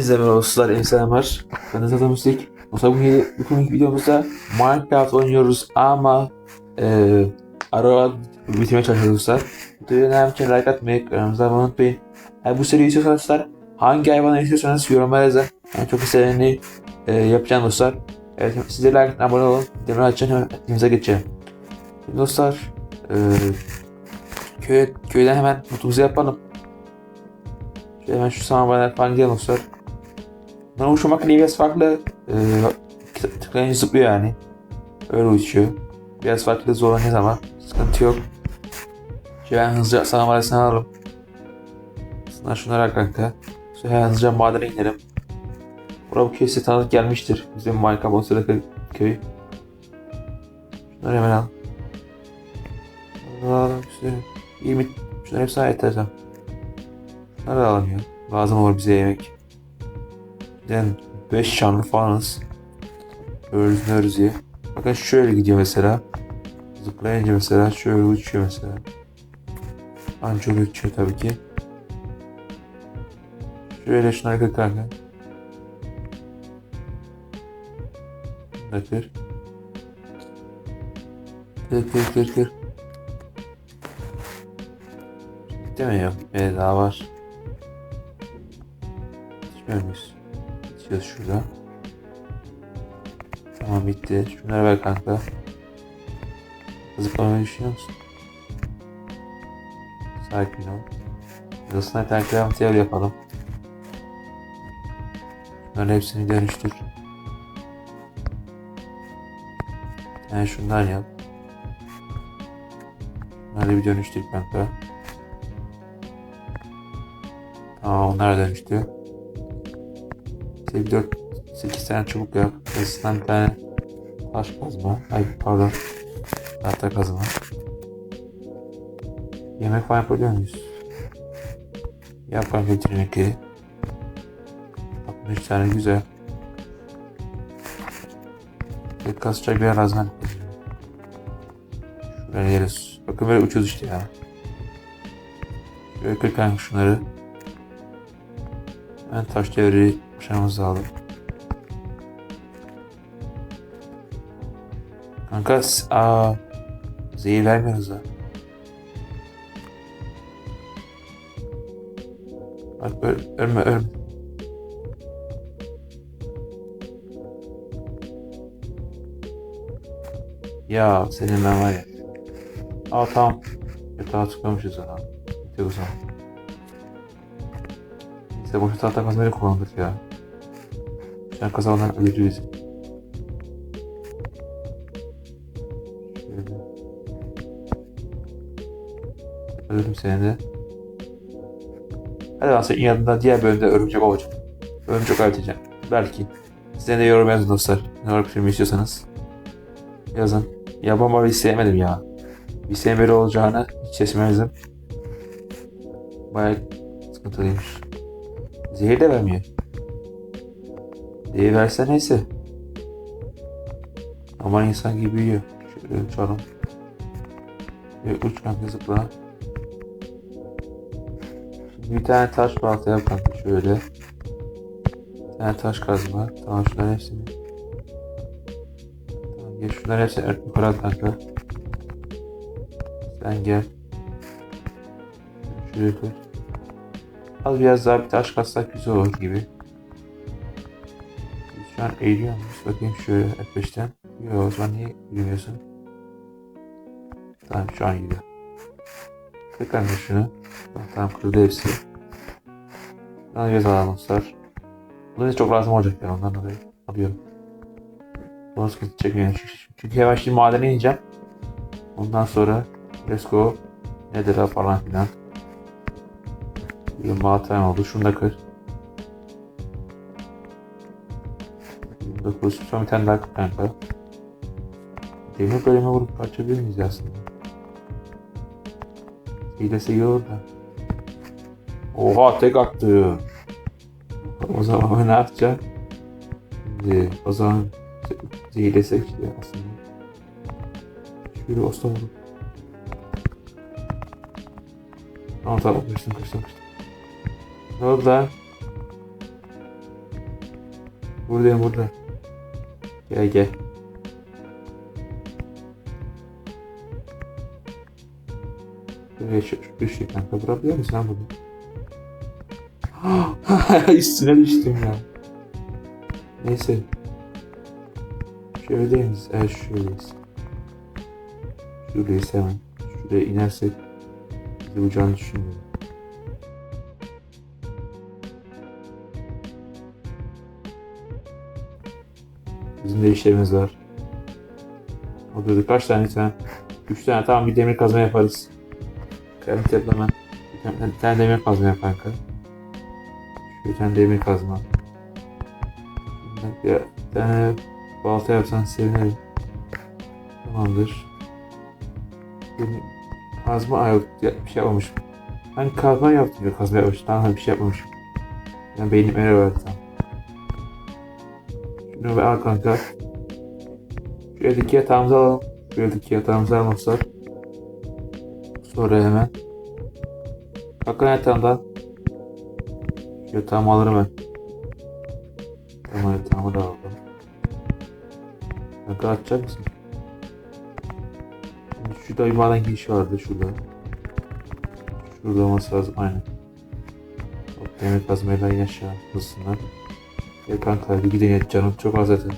Herkese merhaba dostlar, iyi selamlar. Ben Azat Müzik. Dostlar bugün, bugünkü videomuzda Minecraft oynuyoruz ama e, ara bitirmeye çalışıyoruz dostlar. Videoya ne yapacağını like atmayı, kanalımıza abone unutmayın. Eğer bu seriyi istiyorsanız dostlar, hangi hayvanı istiyorsanız yorumlara yazın. Ben çok istediğini e, yapacağım dostlar. Evet, size like atın, abone olun. Demir açın, hemen etkinliğimize geçelim. Şimdi dostlar, e, köy, köyden hemen notumuzu yapalım. Şöyle hemen şu samanlardan falan gidelim dostlar. Uçma makine biraz farklı. Tık- tıklayınca zıplıyor yani. Öyle uçuyor. Biraz farklı zorlanacağız ama sıkıntı yok. Şöyle ben hızlıca saman arasına alalım. Aslında şunları al kanka. Şöyle hızlıca madene inelim. Buraya bu köy size tanıdık gelmiştir. Bizim Minecraft Monster'daki köy. Şunları hemen al. Alalım işte. 20. Şunları hepsine yeter tamam. Şunları da alamıyor. Lazım olur bize yemek. Yani 5 canlı falanız. Ölüyoruz diye. Bakın şöyle gidiyor mesela. Zıplayınca mesela şöyle uçuyor mesela. Anca uçuyor tabii ki. Şöyle şunları kır kanka. Kır. Kır kır kır kır. Yok? Evet daha var. Yetişmiyor muyuz? Yetişiyoruz şurada. Tamam bitti. Şunları ver kanka. Zıplamayı düşünüyor musun? Sakin ol. Sniper craft yer yapalım. Bunların hepsini dönüştür. Yani şundan yap. Bunları bir dönüştür kanka. Tamam onlar dönüştü. İşte bir 4 8 tane çubuk yap. Arasından bir tane taş kazma. Ay pardon. Tahta kazma. Yemek falan yapabiliyor muyuz? Yap kanka bütün yemekleri. 63 tane güzel. Bir kasacak bir yer lazım. Şuraya yeriz. Bakın böyle uçuyoruz işte ya. Şöyle kır kanka şunları. Ben taş devri başarmamız lazım. Kanka s- aa zehir vermiyoruz da. Bak öl, ölme ölme. Ya senin ben var ya. Aa tamam. Yatağa tıklamışız ha. Bitti o zaman. Neyse boşu tahta kazmayı kullandık ya. Şu an kazadan öleceğiz. Şöyle. Öldüm seni de. Hadi aslında yanında diğer bölümde örümcek olacak. Örümcek öğreteceğim. Belki. Size de yorum yazın dostlar. Ne olarak film istiyorsanız. Yazın. Ya bomba hiç sevmedim ya. Bir sevmeli olacağını hiç seçmezdim. Bayağı sıkıntılıymış. Zehir de vermiyor. Zehir verse neyse. Ama insan gibi büyüyor. Şöyle uçalım. Ve uç kanka zıpla. Şimdi bir tane taş balta yap kanka şöyle. Bir tane taş kazma. Tamam şunların hepsini. Tamam gel şunların hepsini yukarı at kanka. Sen gel. Şuraya koy. Az biraz daha bir taş katsak güzel olur gibi. Şu an eğiliyor muyuz? Bakayım şöyle F5'ten. Yok o zaman niye yürümüyorsun? Tamam şu an gidiyor. Tekrar şunu. Tamam, kırıldı hepsi. Bundan biraz alalım dostlar. Bunlar çok lazım olacak ya ondan dolayı alıyorum. Bunu sıkıntı çekmiyor. Çünkü- Çünkü hemen şimdi madene ineceğim. Ondan sonra let's go. Nedir falan filan. Bir matem oldu. Şunu da kır. Bunu da kır. Son bir tane daha kır kanka. Demir bölüme vurup parçabilir miyiz aslında? Hilesi olur da. Oha tek attı. O zaman ne yapacak? Şimdi o zaman zehirlesek işte aslında. Şöyle olsa olur. Tamam tamam kıştım kıştım kıştım. Ne oldu lan? Buradayım burada. Gel. Şuraya şu, şu düştü kanka. Durabiliyor musun lan bunu? Üstüne düştüm ya. Neyse. Şöyle değil miyiz? Evet şöyleyiz. Şuradayız hemen. Şuraya inersek bizi uçağını düşünmüyorum. Bizim de işlerimiz var. Orada kaç tane sen? Üç tane tamam bir demir kazma yaparız. Karanlık hemen. Bir tane, bir tane demir kazma yap kanka. Bir tane demir kazma. Bir, tane balta yapsan sevinirim. Tamamdır. Benim kazma ay bir şey yapmamışım. Hani kazma yaptım ya kazma yapmışım. Tamam bir şey yapmamışım. Yani beynim error verdi tamam. Şunu bir al kanka. Şu eldeki yatağımızı alalım. Şu eldeki yatağımızı almazsak. Sonra hemen. Kalkan yatağımdan. Şu yatağımı alırım ben. Tamam yatağımı da aldım. Kanka açacak mısın? Şimdi Şurada bir maden girişi vardı şurada. Şurada olması lazım aynen. Demir kazmayla in aşağı. Gel kanka hadi gidelim canım çok az zaten.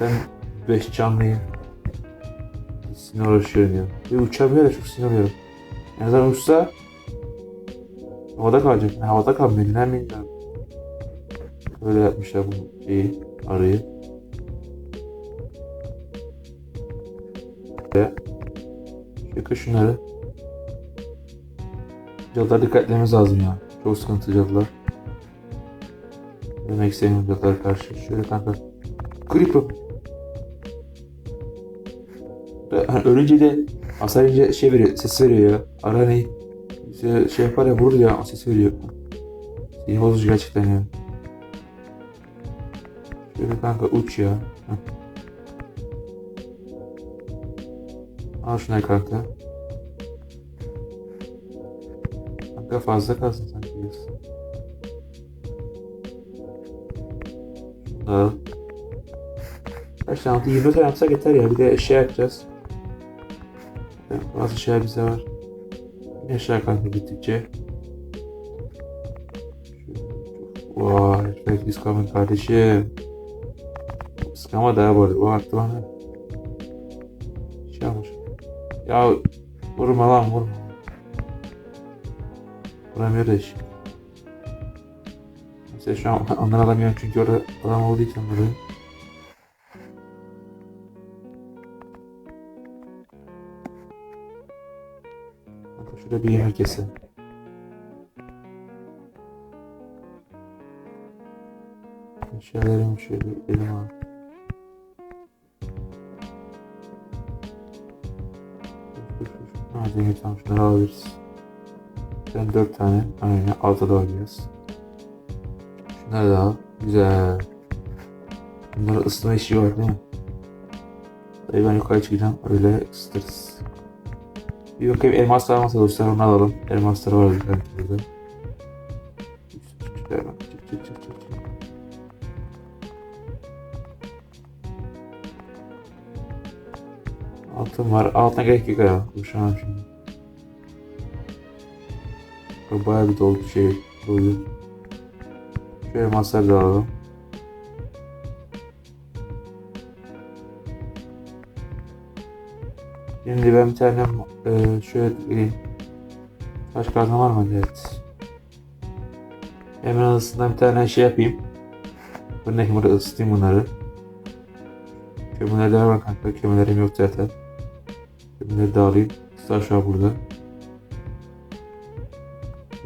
Ben 5 canlıyım. Sinir uğraşıyorum ya. Ve uçabiliyor da çok sinir oluyorum. En azından uçsa havada kalacak. Yani havada kalmıyor. Neden bilmiyorum. Böyle yapmışlar bu şeyi, arıyı. Ve Şaka şunları. Cadılar dikkat etmemiz lazım ya. Çok sıkıntı cadılar. Demek istemiyorum cadılara karşı. Şöyle kanka. Creeper. Hani ölünce de hasar ince şey veriyor, ses veriyor ya. Ara ne? Şey, şey yapar ya vurur ya ses veriyor. Sinir bozucu gerçekten ya. Şöyle kanka uç ya. Heh. Al şuna kanka. Kanka fazla kalsın sanki biraz. Al. Kaç tane aldı? 20 tane yapsak yeter ya. Bir de şey yapacağız. Yani Bazı şeyler bize var. Aşağı kanka gittikçe. Vay, refleks discovery kardeşim. Sıkama daha bu arada. O attı bana. Şey olmuş. Ya vurma lan vurma. Vuramıyor da iş. Mesela şu an ondan alamıyorum çünkü orada adam olduğu için burada. Şurada bir yese. Eşyalarımı şöyle elim al. Ha demir tamam şunları alabiliriz. Ben dört tane. Aynen alta da alacağız. Şunları da al. Güzel. Bunları ısıtma işi var değil mi? Dayı ben yukarı çıkacağım. Öyle ısıtırız. Bir bakayım elmaslar varsa dostlar onu alalım. Elmaslar var zaten burada. Çık çık çık çık. Altın var. Altına gerek yok ya. Kuşağım şimdi. Bayağı bir doldu şey doldu. Şöyle masar da alalım. Şimdi ben bir tane e, şöyle gireyim. Taş kazma var mı? Evet. Hemen arasından bir tane şey yapayım. Örnek burada ısıtayım bunları. Kömürler de var kanka. Kömürlerim yok zaten. Kömürleri de alayım. Star şu an burada.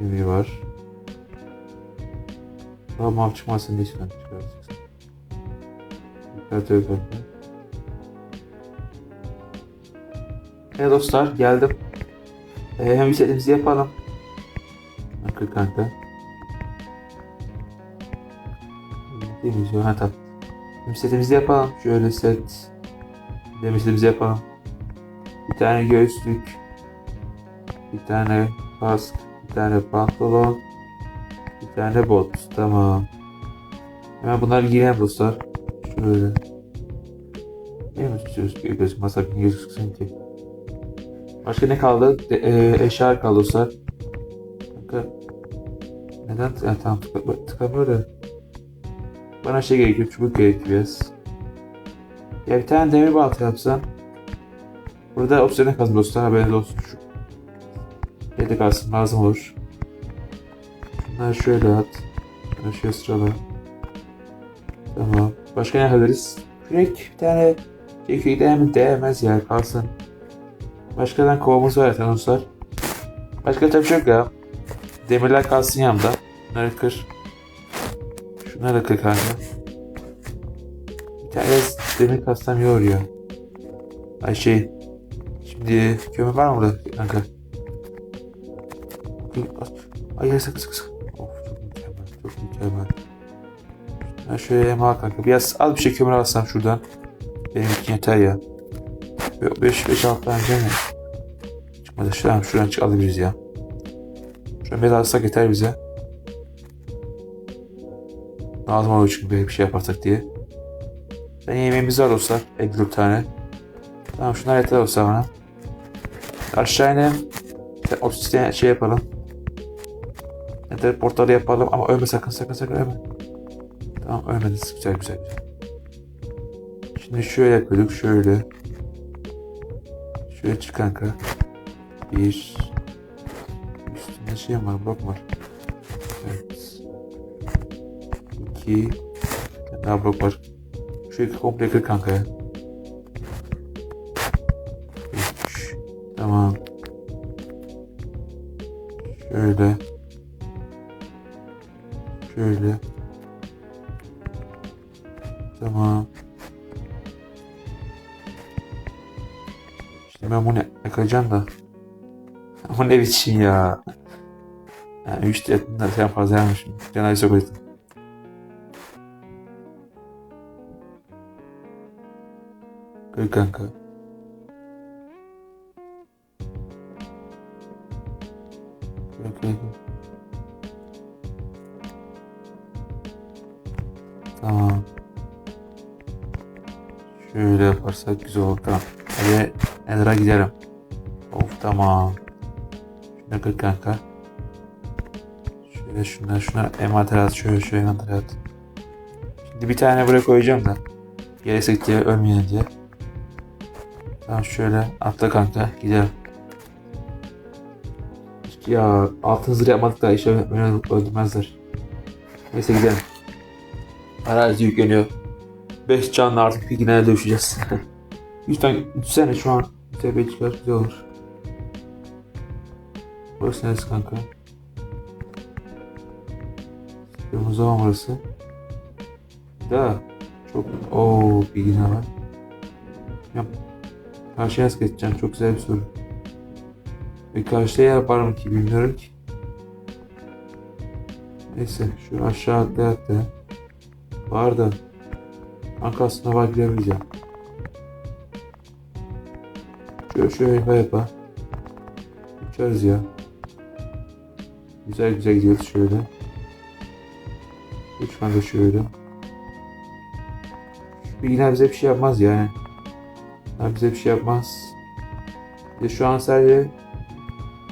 Kömür var. Daha mav çıkmasın diye çıkan çıkartacaksın. Yukarıda kanka. Evet dostlar geldim. Ee, hem bir setimizi yapalım. Kanka kanka. Ha tamam. Hem setimizi yapalım. Şöyle set. Demir setimizi yapalım. Bir tane göğüslük. Bir tane kask. Bir tane pantolon. Bir tane bot. Tamam. Hemen bunları giyelim dostlar. Şöyle. Değil mi? Göz, göz, masa gözüksün ki. Başka ne kaldı? De, e, eşya kaldı dostlar. Kanka. Neden? Ya, tamam tıka, tıkamıyor da. Bana şey gerekiyor. Çubuk gerekiyor biraz. Ya bir tane demir balta yapsam. Burada opsiyona kalsın dostlar. Haberiniz olsun. Şu. Yedek kalsın. Lazım olur. Bunları şöyle at. Şöyle şöyle sırala. Tamam. Başka ne yapabiliriz? Kürek bir tane çekik değmez, değmez ya kalsın. Başkadan kovamız var zaten dostlar. Başka tabii şey ya. Demirler kalsın yanımda. Bunları kır. Şunları da kır kanka. Bir tane demir olur ya. Ay şey. Şimdi kömür var mı burada kanka? Ay sakın sakın sakın. Of çok mükemmel. Çok mükemmel. Ben şöyle al kanka. Biraz az bir şey kömür alsam şuradan. Benim için yeter ya. 5-5-6 tane mi? Çıkmadı. Şuradan, şuradan çık alabiliriz ya. Şuradan biraz alsak yeter bize. Lazım olur çünkü bir şey yaparsak diye. Ben yemeğimiz var dostlar. 54 tane. Tamam şunlar yeter olsa bana. Aşağı inelim. 30 tane şey yapalım. Nether portalı yapalım ama ölme sakın sakın sakın ölme. Tamam ölmediniz. Güzel güzel. Şimdi şöyle yapıyorduk şöyle. Şöyle çık kanka. Bir. Üstünde şey var blok var. Evet. İki. Daha blok var. Şu iki komple kır kanka ya. Üç. Tamam. Şöyle. Şöyle. Tamam. Şimdi ben bunu yakacağım da. Bu ne biçim ya. Yani 3 etinde sen fazla yapmışım. Canayı sokuydum. Kır kanka. Yaparsak güzel olur. Tamam. Hadi Nether'a gidelim. Of tamam. Şuna kır kanka. Şöyle şunlar şuna envanter at. Şöyle şöyle envanter at. Şimdi bir tane buraya koyacağım da. Gereksek diye ölmeyelim diye. Tamam şöyle atla kanka gidelim. Ya altın zırh yapmadık da işe öldürmezler. Neyse gidelim. Arazi yükleniyor. 5 canlı artık bir yine dövüşeceğiz. Lütfen düşsene şu an çıkar güzel olur. Burası neresi kanka? Kırmızı olan burası. Da çok ooo bir yine var. Ya, karşıya nasıl geçeceğim? Çok güzel bir soru. Ve karşıya yaparım ki bilmiyorum ki. Neyse şu aşağı atla. Var da Kanka aslında var bilemeyeceğim. Şöyle şöyle yapa yapa. Uçarız ya. Güzel güzel gidiyoruz şöyle. Uç kanka şöyle. Şu bilgiler bize bir şey yapmaz yani. Yani bize bir şey yapmaz. Bir şu an sadece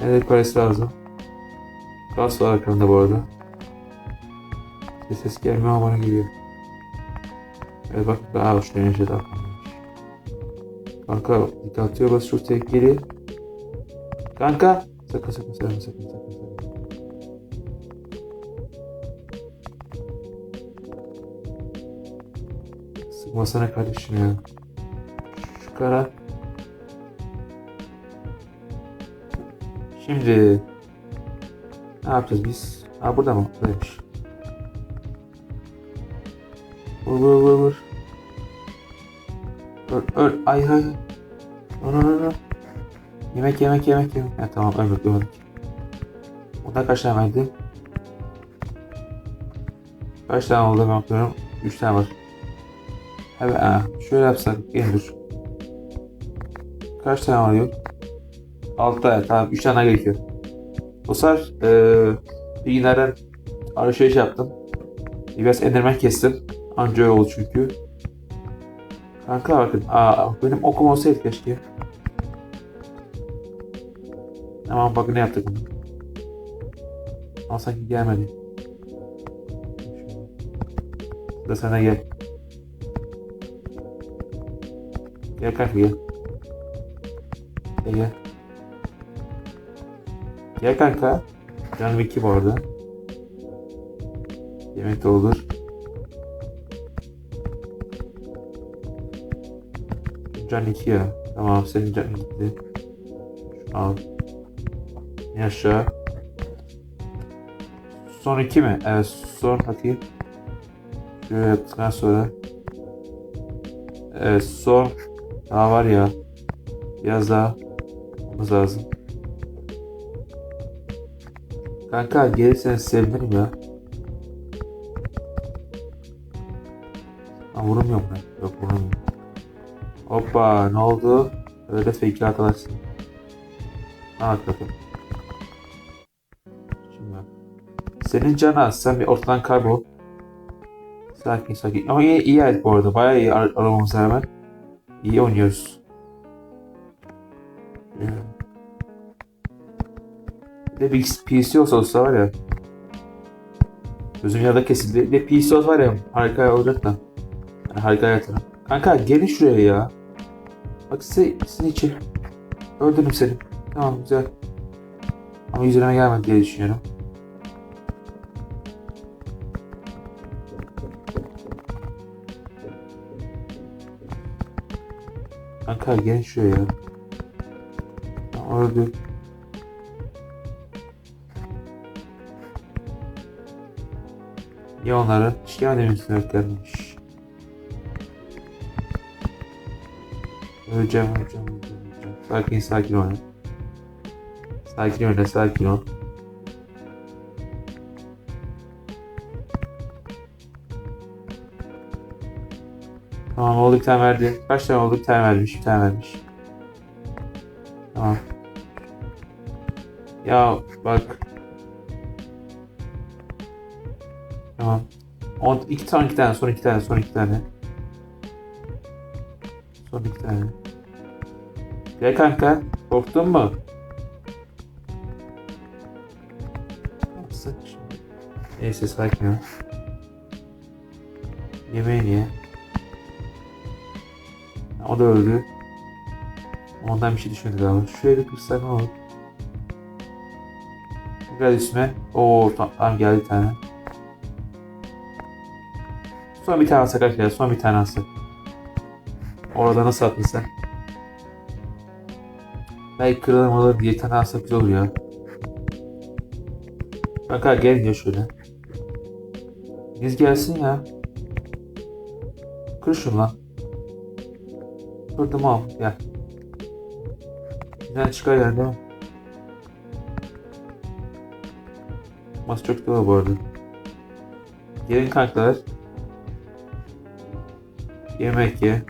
Nether karesi lazım. Gaz var arkamda bu arada. Ses gelmiyor ama bana geliyor. Evet bak daha daha kalmış. Kanka dikkat atıyor bas çok tehlikeli. Kanka sakın sakın sakın sakın sakın. Sıkmasana kardeşim ya. Şu kara. Şimdi ne yapacağız biz? Ha burada mı? Buradaymış. Vur vur vur vur. Öl öl. Ay ay. Öl öl öl. Yemek yemek yemek yemek. Ha, tamam ölmedik ölmedik. Burada kaç tane vardı? Kaç tane oldu ben bakıyorum. 3 tane var. Evet ha. Şöyle yapsak. Gel dur. Kaç tane var yok? 6 tane tamam 3 tane gerekiyor. Dostlar eee bilgilerden alışveriş yaptım. Biraz enderman kestim. Anca oldu çünkü. Kanka bakın. Aa, benim okum olsaydı keşke. Tamam bakın ne yaptık bunu. Ama sanki gelmedi. Da sana gel. Gel kanka gel. Gel gel. Gel kanka. Canım iki bu arada. Yemek de olur. Can iki ya. Tamam senin canın gitti. Şunu al. Ne aşağı? Son iki mi? Evet son bakayım. Şöyle yaptıktan sonra. Evet son. Daha var ya. Biraz daha. Olmamız lazım. Kanka gelirseniz sevinirim ya. Ha, vurmuyorum ben. Yok vurmuyorum. Hoppa ne oldu? Öyle fake arkadaşsın. Al bakalım. Şimdi. Senin can az. Sen bir ortadan kaybol. Sakin sakin. Ama iyi, iyi evet bu arada. Bayağı iyi ar- aramamıza rağmen. İyi oynuyoruz. Ee, Bir de bir PC olsa olsa var ya. Gözüm yarıda kesildi. Bir de PC olsa var ya harika olacak da. Yani harika yatırım. Kanka gelin şuraya ya. Bak size, sizin için. Öldürdüm seni. Tamam güzel. Ama yüzüne gelmedi diye düşünüyorum. Kanka gelin şuraya ya. Tamam, öldü. Ya onları? Hiç gelmedi misin Öleceğim, öleceğim, öleceğim, öleceğim. Sakin, sakin ol. Sakin ol, sakin ol. Tamam oldu bir tane verdi. Kaç tane oldu? Bir tane vermiş, bir tane vermiş. Tamam. Ya bak. Tamam. On, iki tane, iki tane, son iki tane, son iki tane. Son iki tane. Gel kanka. Korktun mu? Neyse sakin ol. Yemeğini ye. O da öldü. Ondan bir şey düşündü galiba. Şuraya bir kırsak ne olur? Gel üstüme. Oo tamam, geldi bir tane. Son bir tane alsak arkadaşlar. Son bir tane alsak. Orada nasıl attın sen? Belki kırılım alır diye tane alsak güzel olur ya. Kanka gelin ya şöyle. Biz gelsin ya. Kır şunu lan. Kırdım al gel. Güzel çıkar yani değil mi? Mas çok dolu bu arada. Gelin kankalar. Yemek ye.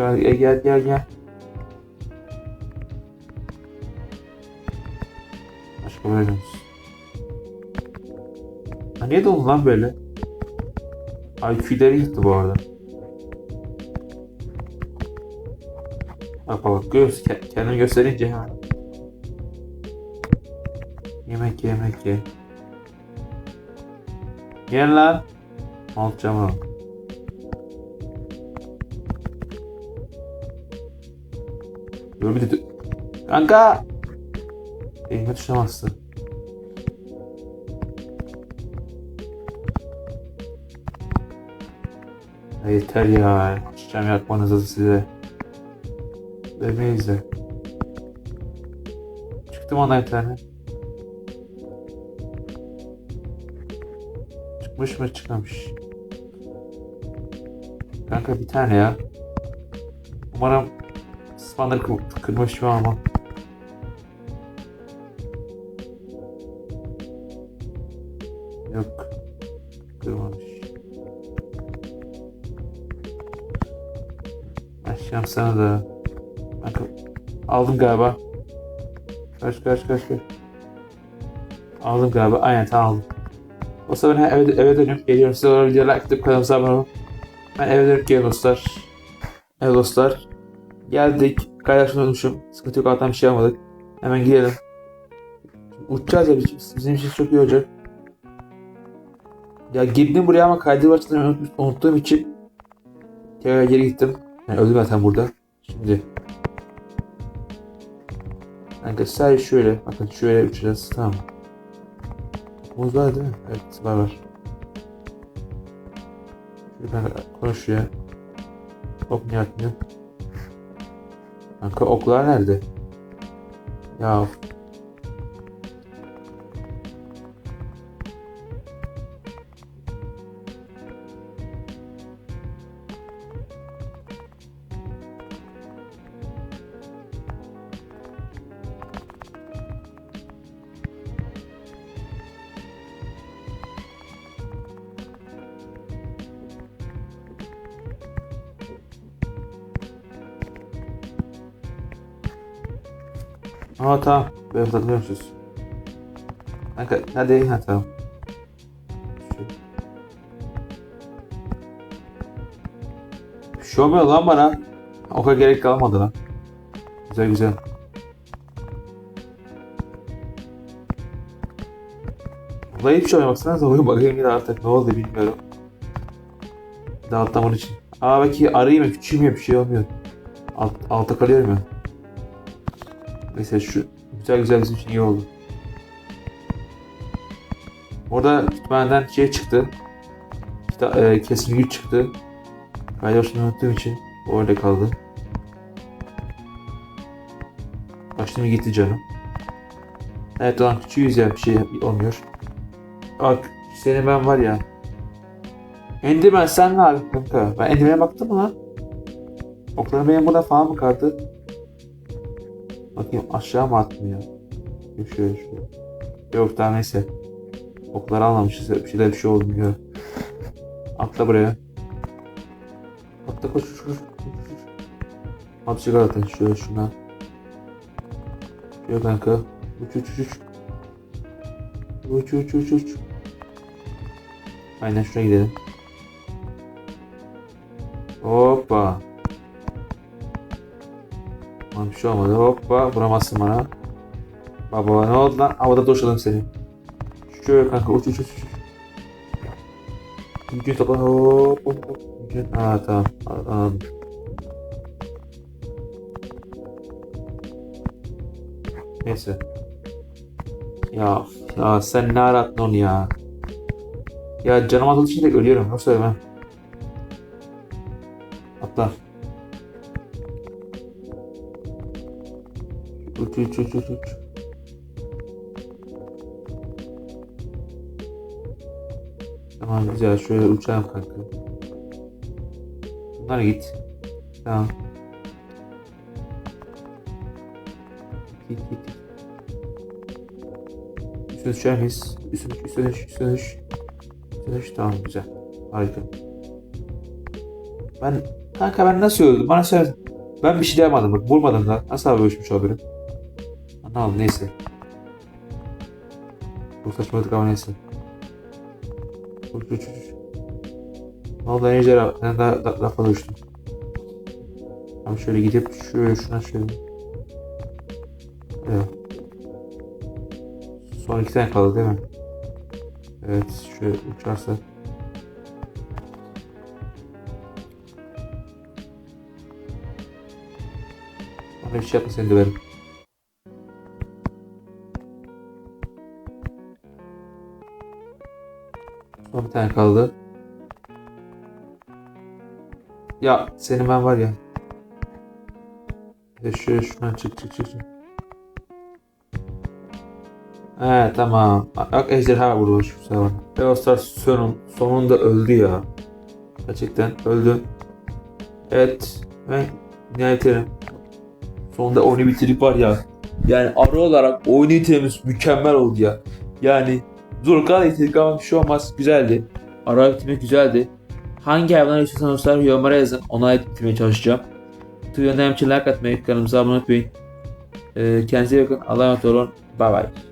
E, gel gel gel. Başka böyle olsun. Ha, niye doldu lan böyle? IQ'leri gitti bu arada. Bak bak göz ke- kendini gösterince ha. Yemek ye, yemek ye. Gel lan. Onu. Dur bir de dur. Kanka. Elime tutamazsın. Ya Yeter ya. Açacağım yakmanızı size. Demeyiz de. Çıktı mı ona bir tane? Çıkmış mı çıkmamış. Kanka bir tane ya. Umarım bana kırmış bir ama. Yok. Kırmamış. Aşkım sana da. Bakın. Aldım galiba. Kaç kaç kaç kaç. Aldım galiba. Aynen tamam aldım. O zaman eve, eve dönüp geliyorum. Size olarak videoya like atıp kanalımıza abone olun. Ben eve dönüp geliyorum dostlar. Evet dostlar. Geldik. Kaydaşını unutmuşum. Sıkıntı yok alttan bir şey almadık. Hemen gidelim. Uçacağız ya biz- bizim için çok iyi olacak. Ya girdim buraya ama kaydı unut- unuttuğum için tekrar geri gittim. Yani öldüm zaten burada. Şimdi sadece şöyle bakın şöyle uçacağız tamam. Muz var değil mi? Evet var var. Şöyle kanka konuş şuraya. Ok niye atmıyor? Kanka oklar nerede? Ya Aa tamam. Ben hatırlıyormuşuz. Kanka hadi ha tamam. Bir şey olmuyor lan bana. O kadar gerek kalmadı lan. Güzel güzel. Vallahi hiçbir şey olmuyor. Baksanıza oyun bakayım yine artık. Ne oldu bilmiyorum. Daha atlamanın için. Aa belki arayayım ya küçüğüm bir şey olmuyor. Alt, altta kalıyorum ya. Mesela şu güzel güzel bizim için iyi oldu. Orada kütüphaneden şey çıktı. İşte e, kesin güç çıktı. Kaydaşını unuttuğum için orada kaldı. Başım gitti canım. Evet lan küçüğüz ya bir şey olmuyor. Bak seni ben var ya. Enderman sen ne yapıyorsun kanka? Ben Enderman'e baktım mı lan? Oklarım benim burada falan mı kaldı? Bakayım aşağı mı? Yok şöyle şöyle. Yok daha neyse. Okları almamışız. Bir şeyler bir şey oldu ya. Atla buraya. Atla koş koş koş. koş, koş. At çıkar zaten şöyle şuna. Şöyle kanka. Uç uç uç. Uç uç uç uç. Aynen şuraya gidelim. Hoppa. Lan bir şey olmadı. Hoppa vuramazsın bana. Baba ne oldu lan? Havada doşladım seni. Şöyle kanka uç uç uç. Gücün topla hop hop hop. Gücün. Ha tamam. Anladım. Neyse. Ya ya sen ne arattın onu ya? Ya canım atıldığı için de ölüyorum. Yoksa ölmem. Atla. Uç uç uç uç uç. Tamam güzel şöyle uçalım kanka. Bunlara git. Tamam. Git git. Üstüne düşer miyiz? Üstüne düş, üstüne düş, üstüne düş. Üstüne düş, tamam güzel. Harika. Ben, kanka ben nasıl öldüm? Bana söyle. Ben bir şey yapmadım bak, vurmadım da. Nasıl abi ölçmüş olabilirim? Anlamadım neyse. Bu saçmalık ama neyse. Uç uç uç. Oldu Ejderha? Ben daha da, lafa düştüm. Tamam şöyle gidip şöyle şuna şöyle. Evet. Son iki tane kaldı değil mi? Evet şöyle uçarsa. Bana bir şey yapma seni döverim. Son bir tane kaldı. Ya senin ben var ya. Ya şöyle şuradan çık çık çık. He tamam. Bak ejderha vurmuş bu sefer. Deostar sonun, sonunda öldü ya. Gerçekten öldü. Evet. Ben nihayetlerim. Sonunda oyunu bitirdik var ya. Yani ara olarak oyunu bitirmemiz mükemmel oldu ya. Yani zor kadar bitirdik ama bir şey olmaz. Güzeldi. Ara bitirmek güzeldi. Hangi hayvanları istiyorsanız yorumlara yazın. Ona bitirmeye çalışacağım. videoyu önemli için like atmayı, kanalımıza abone olmayı. Ee, kendinize iyi bakın. Allah'a emanet olun. Bye bye.